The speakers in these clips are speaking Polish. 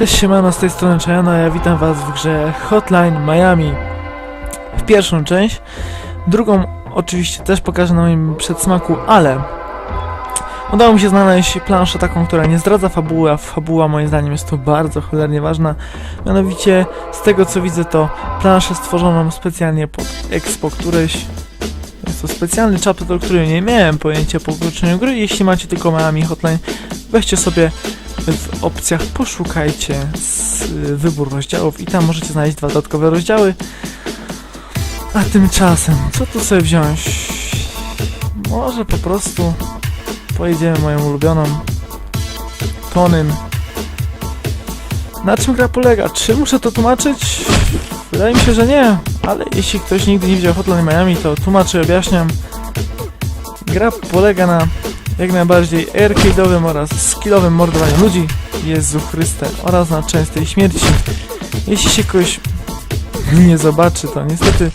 Cześć siemano, z tej strony Czajano, a ja witam was w grze Hotline Miami. W pierwszą część, drugą oczywiście też pokażę na moim przedsmaku, ale udało mi się znaleźć planszę taką, która nie zdradza fabuły, a fabuła moim zdaniem jest tu bardzo cholernie ważna. Mianowicie, z tego co widzę, to planszę stworzoną specjalnie pod Expo któreś. Jest to specjalny chapter, o którym nie miałem pojęcia po ukończeniu gry. Jeśli macie tylko Miami Hotline, weźcie sobie w opcjach poszukajcie wybór rozdziałów i tam możecie znaleźć dwa dodatkowe rozdziały. A tymczasem, co tu sobie wziąć? Może po prostu pojedziemy moją ulubioną Tonym. Na czym gra polega? Czy muszę to tłumaczyć? Wydaje mi się, że nie, ale jeśli ktoś nigdy nie widział Hotline Miami, to tłumaczę i objaśniam. Gra polega na jak najbardziej arcade'owym oraz skillowym mordowaniu ludzi, Jezu Chryste, oraz na częstej śmierci. Jeśli się kogoś nie zobaczy, to niestety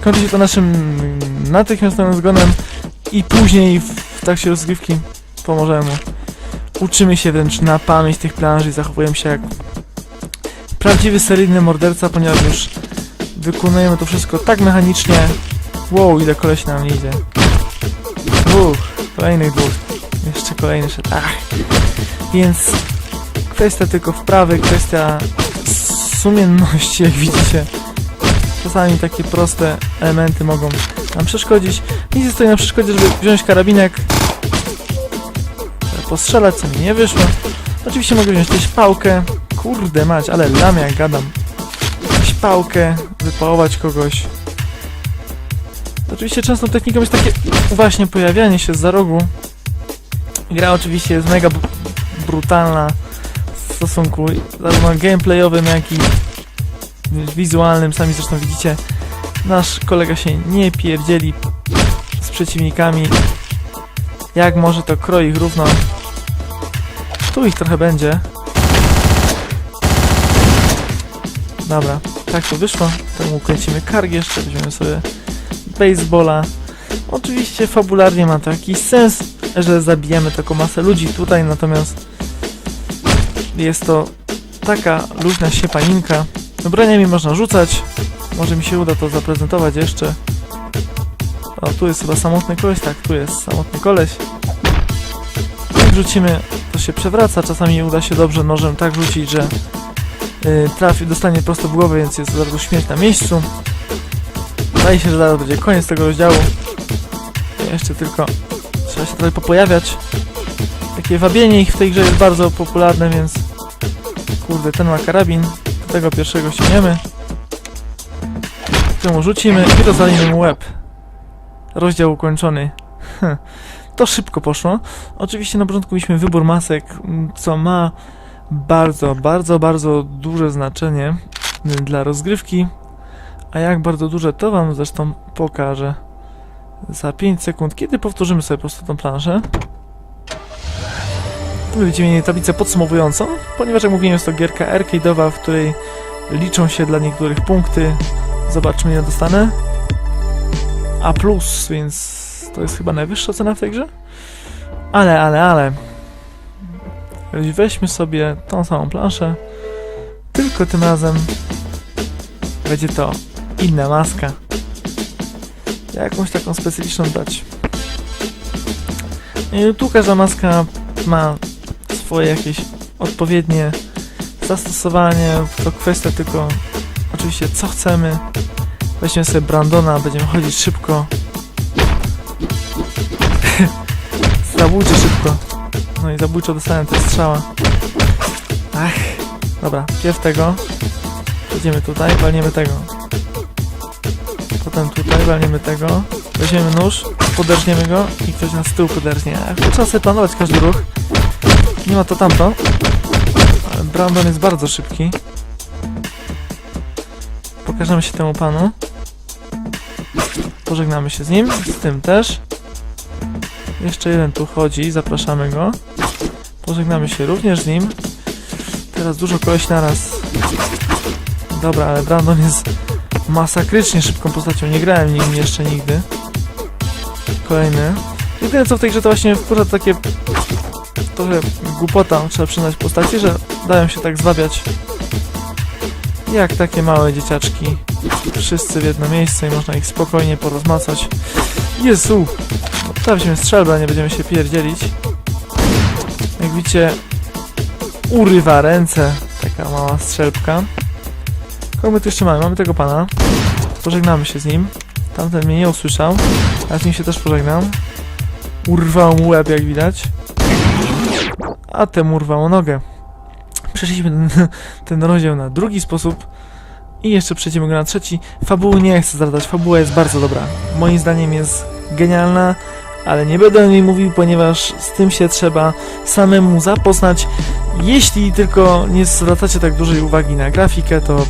kończy się to naszym natychmiastowym zgonem i później w trakcie rozgrywki pomożemy mu. Uczymy się wręcz na pamięć tych planży i zachowujemy się jak prawdziwy seryjny morderca, ponieważ już wykonujemy to wszystko tak mechanicznie. Wow, ile koleś nam idzie. Uff. Kolejnych dwóch. Jeszcze kolejny szedł. Ach. Więc kwestia tylko wprawy, kwestia sumienności, jak widzicie. Czasami takie proste elementy mogą nam przeszkodzić. Nic nie stoi na przeszkodzie, żeby wziąć karabinek, postrzelać, co mi nie wyszło. Oczywiście mogę wziąć też pałkę. Kurde mać, ale lamia jak gadam. Jakąś pałkę, wypałować kogoś. Oczywiście częstą techniką jest takie właśnie pojawianie się z za rogu. Gra oczywiście jest mega brutalna w stosunku zarówno gameplayowym, jak i wizualnym. Sami zresztą widzicie, nasz kolega się nie pierdzieli z przeciwnikami. Jak może to kroi ich równo. Tu ich trochę będzie. Dobra, tak to wyszło. Potem ukręcimy karg jeszcze, weźmiemy sobie baseballa. Oczywiście fabularnie ma to jakiś sens, że zabijamy taką masę ludzi tutaj, natomiast jest to taka luźna siepaninka. Broniami można rzucać. Może mi się uda to zaprezentować jeszcze. O, tu jest chyba samotny koleś. Tak, tu jest samotny koleś. Jak rzucimy, to się przewraca. Czasami uda się dobrze nożem tak rzucić, że yy, trafi, dostanie prosto w głowę, więc jest od razu śmierć na miejscu. Wydaje się, że zaraz będzie koniec tego rozdziału. Jeszcze tylko trzeba się trochę popojawiać. Takie wabienie ich w tej grze jest bardzo popularne, więc kurde, ten ma karabin. Do tego pierwszego ściągniemy. Temu rzucimy i rozwalimy mu łeb. Rozdział ukończony. To szybko poszło. Oczywiście na początku mieliśmy wybór masek, co ma bardzo, bardzo, bardzo duże znaczenie dla rozgrywki. A jak bardzo duże, to wam zresztą pokażę za 5 sekund, kiedy powtórzymy sobie po prostu tą planszę. Tu będziemy mieli tablicę podsumowującą, ponieważ jak mówiłem jest to gierka arcade'owa, w której liczą się dla niektórych punkty. Zobaczmy ile dostanę. A+, więc to jest chyba najwyższa cena w tej grze. Ale, ale, ale. Weźmy sobie tą samą planszę, tylko tym razem będzie to inna maska. Jakąś taką specyficzną dać. I Tu każda maska ma swoje jakieś odpowiednie zastosowanie. To kwestia tylko oczywiście co chcemy. Weźmiemy sobie Brandona, będziemy chodzić szybko. zabójczy szybko. No i zabójczo dostałem też strzała. Ach, dobra, pierw tego. Przejdziemy tutaj, walniemy tego. Potem tutaj walniemy tego. Weźmiemy nóż, poderżniemy go i ktoś nas z tyłu poderżnie. Trzeba sobie planować każdy ruch. Nie ma to tamto. Ale Brandon jest bardzo szybki. Pokażemy się temu panu. Pożegnamy się z nim, z tym też. Jeszcze jeden tu chodzi, zapraszamy go. Pożegnamy się również z nim. Teraz dużo koleś naraz. Dobra, ale Brandon jest masakrycznie szybką postacią. Nie grałem nim jeszcze nigdy. Kolejny. Jedyne co w tej grze to właśnie wkurza takie trochę głupota, trzeba przyznać postaci, że dają się tak zwabiać jak takie małe dzieciaczki. Wszyscy w jedno miejsce i można ich spokojnie porozmacać. Jezu! Odstawiliśmy strzelbę, nie będziemy się pierdzielić. Jak widzicie, urywa ręce taka mała strzelbka. Kogo my tu jeszcze mamy? Mamy tego pana. Pożegnamy się z nim. Tamten mnie nie usłyszał. Ja z nim się też pożegnam. Urwał mu łeb, jak widać. A temu urwało nogę. Przeszliśmy ten, ten rozdział na drugi sposób. I jeszcze przejdziemy go na trzeci. Fabuły nie chcę zdradzać. Fabuła jest bardzo dobra. Moim zdaniem jest genialna, ale nie będę o niej mówił, ponieważ z tym się trzeba samemu zapoznać. Jeśli tylko nie zwracacie tak dużej uwagi na grafikę, to...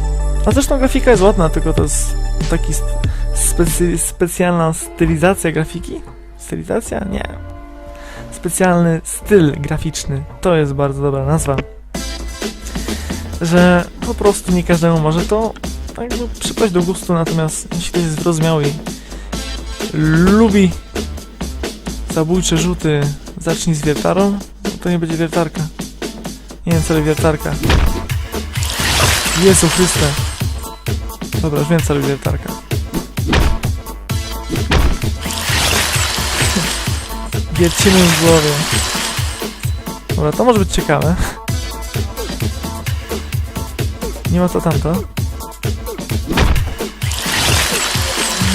A zresztą grafika jest ładna, tylko to jest taki sp- specy- specjalna stylizacja grafiki? Stylizacja? Nie. Specjalny styl graficzny. To jest bardzo dobra nazwa. Że po prostu nie każdemu może to jakby przypaść do gustu, natomiast jeśli ktoś jest wyrozumiały i lubi zabójcze rzuty, zacznij z wiertarą, no to nie będzie wiertarka. Nie wiem, co wiertarka. Jezu Chryste. Dobra, już wiem, co robi wiertarka. Wiercimy w głowie. Dobra, to może być ciekawe. Nie ma to tamto.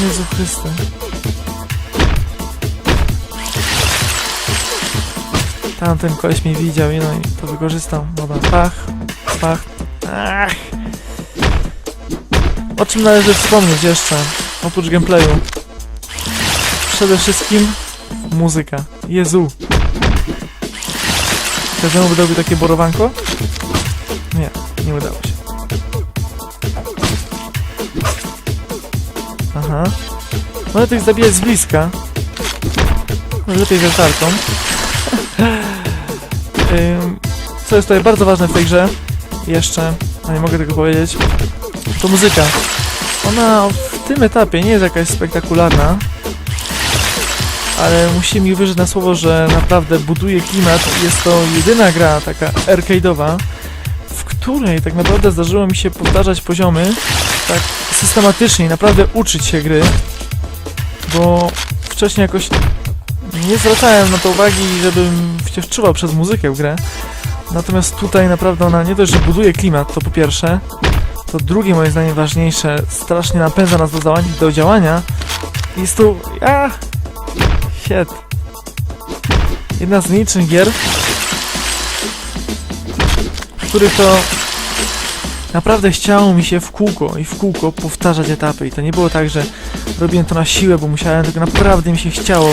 Jezu Chryste. Tamten koleś mnie widział i no i to wykorzystał. Dobra, pach, pach. Ach. O czym należy wspomnieć jeszcze, oprócz gameplayu? Przede wszystkim muzyka. Jezu. Każdemu wydałby takie borowanko? Nie, nie udało się. Aha. Można tych zabijać z bliska. Lepiej wiertarką. Co jest tutaj bardzo ważne w tej grze, jeszcze, a nie mogę tego powiedzieć, to muzyka. Ona w tym etapie nie jest jakaś spektakularna, ale musi mi uwierzyć na słowo, że naprawdę buduje klimat. Jest to jedyna gra taka arcade'owa, w której tak naprawdę zdarzyło mi się powtarzać poziomy tak systematycznie naprawdę uczyć się gry, bo wcześniej jakoś nie zwracałem na to uwagi, żebym się wczuwał przez muzykę w grę. Natomiast tutaj naprawdę ona nie dość, że buduje klimat, to po pierwsze, to drugie moim zdaniem ważniejsze, strasznie napędza nas do, do działania. Jest tu... A! Shit. Jedna z nielicznych gier, w których to naprawdę chciało mi się w kółko i w kółko powtarzać etapy. I to nie było tak, że robiłem to na siłę, bo musiałem, tylko naprawdę mi się chciało.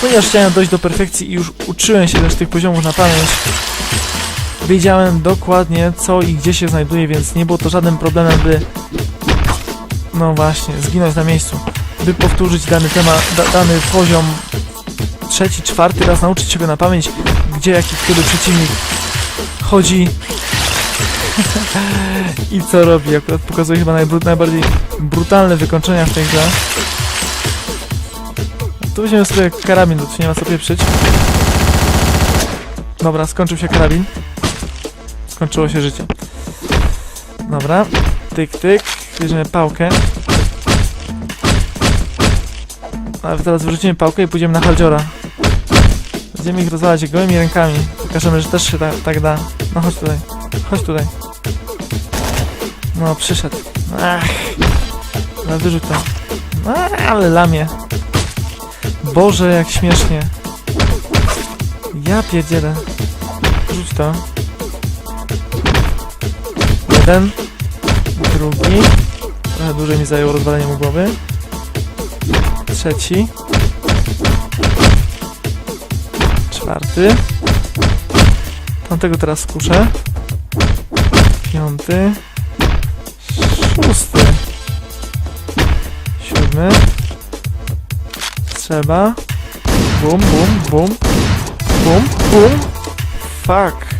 Ponieważ chciałem dojść do perfekcji i już uczyłem się też tych poziomów na pamięć, wiedziałem dokładnie co i gdzie się znajduje, więc nie było to żadnym problemem, by no właśnie, zginąć na miejscu. By powtórzyć dany temat, da, dany poziom trzeci, czwarty raz, nauczyć się go na pamięć, gdzie jaki który przeciwnik chodzi i co robi. Akurat pokazuje chyba najbru- najbardziej brutalne wykończenia w tej grze. Tu weźmiemy sobie karabin, to tu nie ma co pieprzyć. Dobra, skończył się karabin. Skończyło się życie. Dobra, tyk, tyk. Bierzemy pałkę. Ale teraz wyrzucimy pałkę i pójdziemy na haldziora. Będziemy ich rozwalać gołymi rękami. Pokażemy, że też się ta, tak da. No chodź tutaj. Chodź tutaj. No, przyszedł. Ach. No, wyrzuć to. No, ale lamie. Boże, jak śmiesznie. Ja pierdzielę. Rzuć to. Jeden. Drugi. Trochę dłużej mi zajęło rozwalenie mu głowy. Trzeci. Czwarty. Tamtego teraz skuszę. Piąty. Szósty. Siódmy. Trzeba. Bum, bum, bum. Bum, bum. Fuck.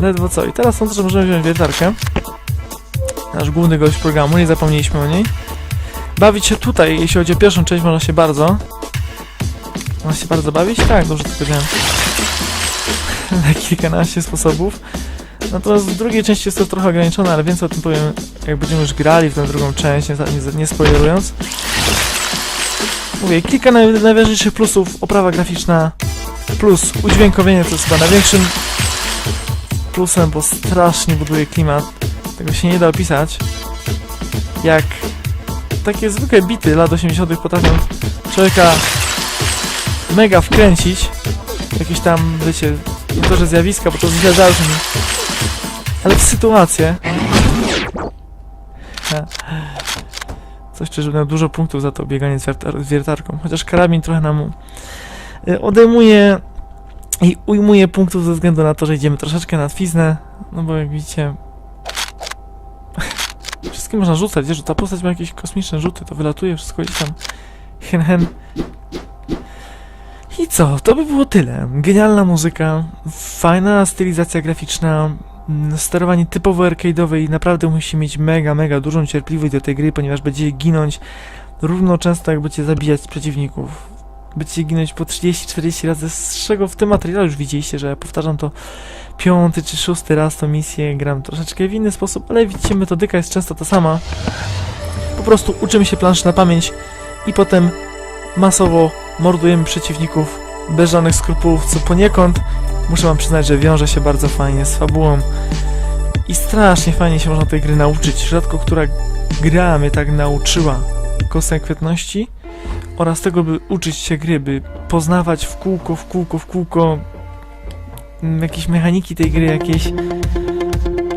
Ledwo co. I teraz sądzę, że możemy wziąć wiertarkę. Nasz główny gość programu, nie zapomnieliśmy o niej. Bawić się tutaj, jeśli chodzi o pierwszą część, można się bardzo. Można się bardzo bawić? Tak, dobrze to powiedziałem. na kilkanaście sposobów. Natomiast w drugiej części jest to trochę ograniczone, ale więcej o tym powiem, jak będziemy już grali w tę drugą część, nie, nie, nie spoilerując. Mówię, kilka naj, najważniejszych plusów, oprawa graficzna, plus udźwiękowienie, to jest chyba największym plusem, bo strasznie buduje klimat. Tego się nie da opisać. Jak takie zwykłe bity lat 80. potrafią człowieka mega wkręcić. Jakieś tam, wiecie, to, że zjawiska, bo to źle zabrzmi. Ale w sytuację. Coś że miał dużo punktów za to bieganie z wiertarką. Chociaż karabin trochę nam y, odejmuje i ujmuje punktów ze względu na to, że idziemy troszeczkę na twiznę. No bo jak widzicie... Wszystkie można rzucać, wiesz, ta postać ma jakieś kosmiczne rzuty, to wylatuje wszystko gdzieś tam hen hen. I co? To by było tyle. Genialna muzyka, fajna stylizacja graficzna, sterowanie typowo arcade'owe i naprawdę musi mieć mega, mega dużą cierpliwość do tej gry, ponieważ będzie ginąć równo często jak będziecie zabijać przeciwników. Będziecie ginąć po 30-40 razy, z czego w tym materiale już widzieliście, że powtarzam to piąty czy szósty raz tą misję, gram troszeczkę w inny sposób, ale widzicie, metodyka jest często ta sama. Po prostu uczymy się planszy na pamięć i potem masowo mordujemy przeciwników bez żadnych skrupułów, co poniekąd muszę wam przyznać, że wiąże się bardzo fajnie z fabułą i strasznie fajnie się można tej gry nauczyć. Rzadko która gra mnie tak nauczyła konsekwentności oraz tego, by uczyć się gry, by poznawać w kółko, w kółko, w kółko mm, jakieś mechaniki tej gry, jakieś...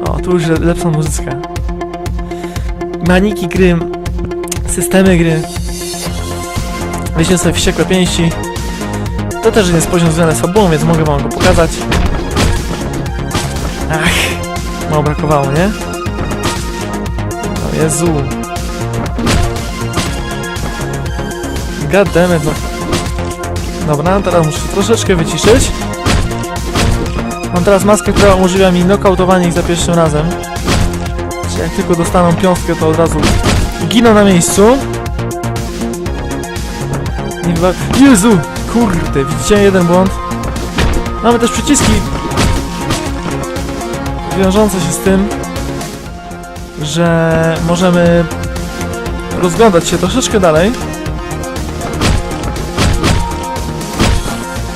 O, tu już le- lepsza muzyczka. Mechaniki gry, systemy gry, Weźmy sobie wściekłe pięści. To też jest poziom związany z fabułą, więc mogę wam go pokazać. Ach, mało brakowało, nie? O Jezu. God damn it, no. Dobra, teraz muszę troszeczkę wyciszyć. Mam teraz maskę, która umożliwia mi nokautowanie ich za pierwszym razem. Czyli jak tylko dostaną piątkę, to od razu giną na miejscu. Nie. Jezu! Kurde, widzicie jeden błąd? Mamy też przyciski wiążące się z tym, że możemy rozglądać się troszeczkę dalej.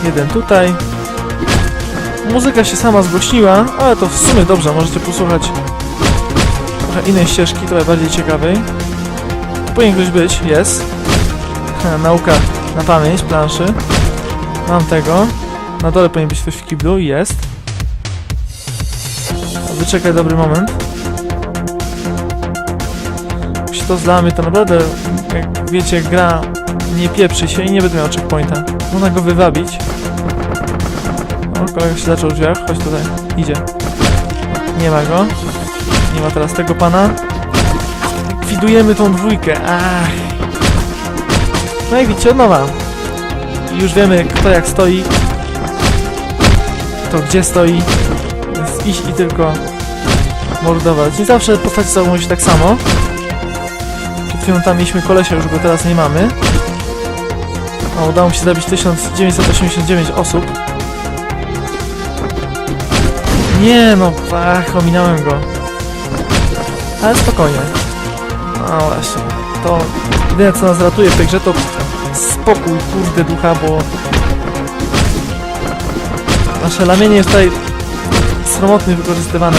Jeden tutaj. Muzyka się sama zgłośniła, ale to w sumie dobrze, możecie posłuchać trochę innej ścieżki, trochę bardziej ciekawej. Powinien ktoś być, jest. Nauka na pamięć planszy. Mam tego. Na dole powinien być ktoś w kiblu. Jest. Wyczekaj dobry moment. To zlamy, to naprawdę, jak wiecie, gra nie pieprzy się i nie będę miał checkpointa. Można go wywabić. O, kolega się zaczął w drzwiach. Chodź tutaj. Idzie. Nie ma go. Nie ma teraz tego pana. Likwidujemy tą dwójkę. Ach. No i widzicie, nowa. Już wiemy, kto jak stoi, kto gdzie stoi, więc iść i tylko mordować. Nie zawsze postaci zachowują się tak samo. Chwilą tam mieliśmy kolesia, już go teraz nie mamy. O, udało mi się zabić 1989 osób. Nie no, ach, ominąłem go. Ale spokojnie. No właśnie, to jedyne co nas ratuje w tej grze to spokój, kurde ducha, bo nasze lamienie jest tutaj sromotnie wykorzystywane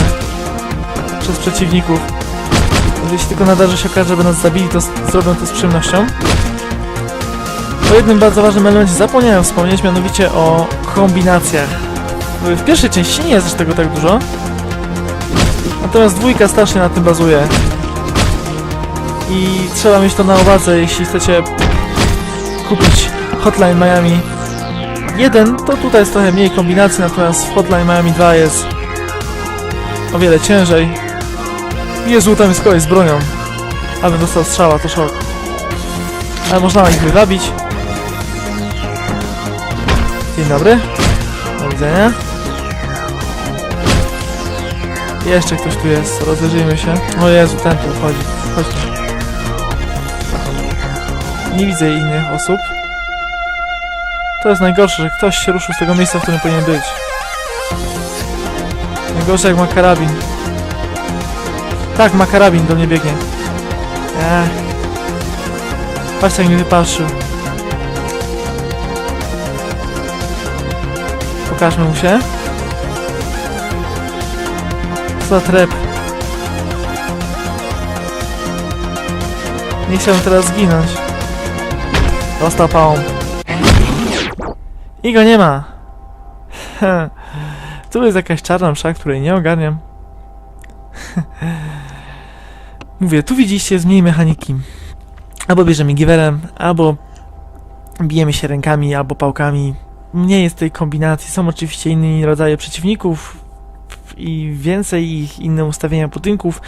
przez przeciwników. Jeśli tylko nadarzy się okazać, żeby nas zabili, to zrobią to z przyjemnością. O jednym bardzo ważnym elemencie zapomniałem wspomnieć, mianowicie o kombinacjach. W pierwszej części nie jest aż tego tak dużo. Natomiast dwójka strasznie na tym bazuje. I trzeba mieć to na uwadze, jeśli chcecie kupić Hotline Miami 1, to tutaj jest trochę mniej kombinacji, natomiast w Hotline Miami 2 jest o wiele ciężej. Jezu, tam jest koleś z bronią. Abym dostał strzała, to szok. Ale można ich wywabić. Dzień dobry. Do widzenia. Jeszcze ktoś tu jest, rozejrzyjmy się. O Jezu, ten tu wchodzi. Chodź. Nie widzę innych osób. To jest najgorsze, że ktoś się ruszył z tego miejsca, w którym powinien być. Najgorsze jak ma karabin. Tak, ma karabin, do mnie biegnie. Ech. Patrzcie jak mnie wypatrzył. Pokażmy mu się. Co za trep. Nie chciałbym teraz zginąć. Dostał pałą. I go nie ma. tu jest jakaś czarna msza, której nie ogarniam. Mówię, tu widzicie z mniej mechaniki. Albo bierzemy giwerem, albo bijemy się rękami, albo pałkami. Mniej jest tej kombinacji. Są oczywiście inne rodzaje przeciwników i więcej ich inne ustawienia budynków,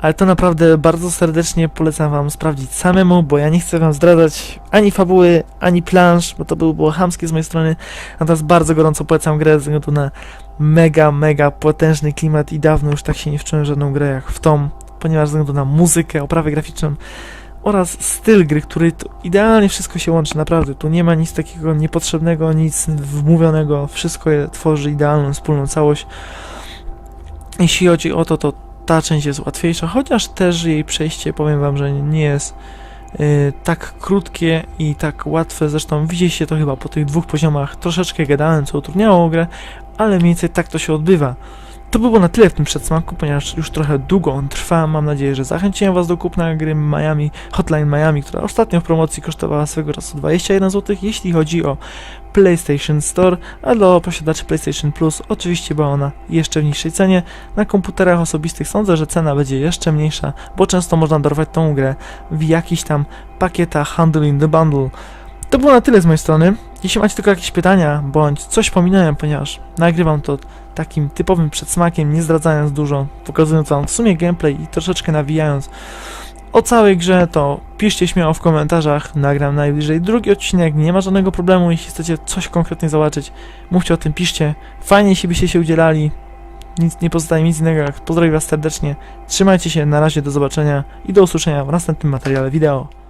ale to naprawdę bardzo serdecznie polecam wam sprawdzić samemu, bo ja nie chcę wam zdradzać ani fabuły, ani plansz, bo to by było chamskie z mojej strony. Natomiast bardzo gorąco polecam grę ze względu na mega, mega potężny klimat i dawno już tak się nie wczułem w żadną grę jak w tą, ponieważ ze względu na muzykę, oprawę graficzną oraz styl gry, który to idealnie wszystko się łączy, naprawdę. Tu nie ma nic takiego niepotrzebnego, nic wmówionego, wszystko je tworzy idealną, wspólną całość. Jeśli chodzi o to, to ta część jest łatwiejsza, chociaż też jej przejście, powiem wam, że nie jest y, tak krótkie i tak łatwe. Zresztą widzieliście to chyba po tych dwóch poziomach. Troszeczkę gadałem, co utrudniało grę, ale mniej więcej tak to się odbywa. To było na tyle w tym przedsmaku, ponieważ już trochę długo on trwa. Mam nadzieję, że zachęciłem Was do kupna gry Miami, Hotline Miami, która ostatnio w promocji kosztowała swego czasu 21 zł, jeśli chodzi o PlayStation Store, a dla posiadaczy PlayStation Plus oczywiście była ona jeszcze w niższej cenie. Na komputerach osobistych sądzę, że cena będzie jeszcze mniejsza, bo często można dorwać tą grę w jakichś tam pakietach Handle in the Bundle. To było na tyle z mojej strony. Jeśli macie tylko jakieś pytania, bądź coś pominąłem, ponieważ nagrywam to takim typowym przedsmakiem, nie zdradzając dużo, pokazując wam w sumie gameplay i troszeczkę nawijając o całej grze, to piszcie śmiało w komentarzach, nagram najbliżej drugi odcinek, nie ma żadnego problemu, jeśli chcecie coś konkretnie zobaczyć, mówcie o tym, piszcie. Fajnie, jeśli byście się udzielali, nic nie pozostaje nic innego jak pozdrowić was serdecznie, trzymajcie się, na razie, do zobaczenia i do usłyszenia w następnym materiale wideo.